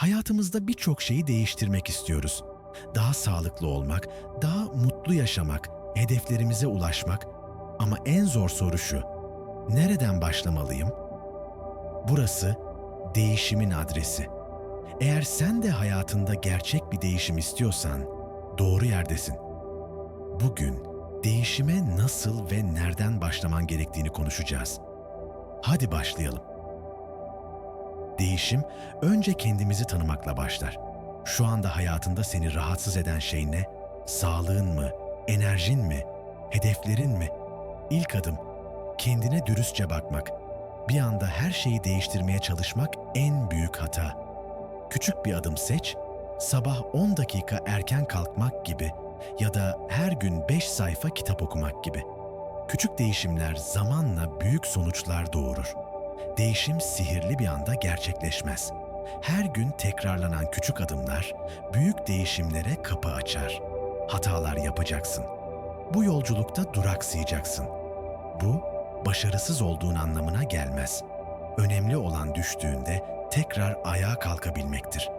Hayatımızda birçok şeyi değiştirmek istiyoruz. Daha sağlıklı olmak, daha mutlu yaşamak, hedeflerimize ulaşmak. Ama en zor soru şu. Nereden başlamalıyım? Burası değişimin adresi. Eğer sen de hayatında gerçek bir değişim istiyorsan doğru yerdesin. Bugün değişime nasıl ve nereden başlaman gerektiğini konuşacağız. Hadi başlayalım. Değişim önce kendimizi tanımakla başlar. Şu anda hayatında seni rahatsız eden şey ne? Sağlığın mı? Enerjin mi? Hedeflerin mi? İlk adım kendine dürüstçe bakmak. Bir anda her şeyi değiştirmeye çalışmak en büyük hata. Küçük bir adım seç, sabah 10 dakika erken kalkmak gibi ya da her gün 5 sayfa kitap okumak gibi. Küçük değişimler zamanla büyük sonuçlar doğurur. Değişim sihirli bir anda gerçekleşmez. Her gün tekrarlanan küçük adımlar büyük değişimlere kapı açar. Hatalar yapacaksın. Bu yolculukta duraksayacaksın. Bu başarısız olduğun anlamına gelmez. Önemli olan düştüğünde tekrar ayağa kalkabilmektir.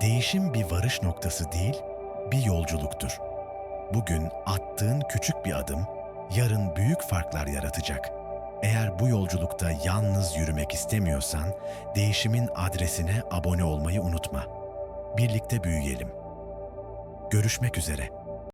Değişim bir varış noktası değil, bir yolculuktur. Bugün attığın küçük bir adım yarın büyük farklar yaratacak. Eğer bu yolculukta yalnız yürümek istemiyorsan, değişimin adresine abone olmayı unutma. Birlikte büyüyelim. Görüşmek üzere.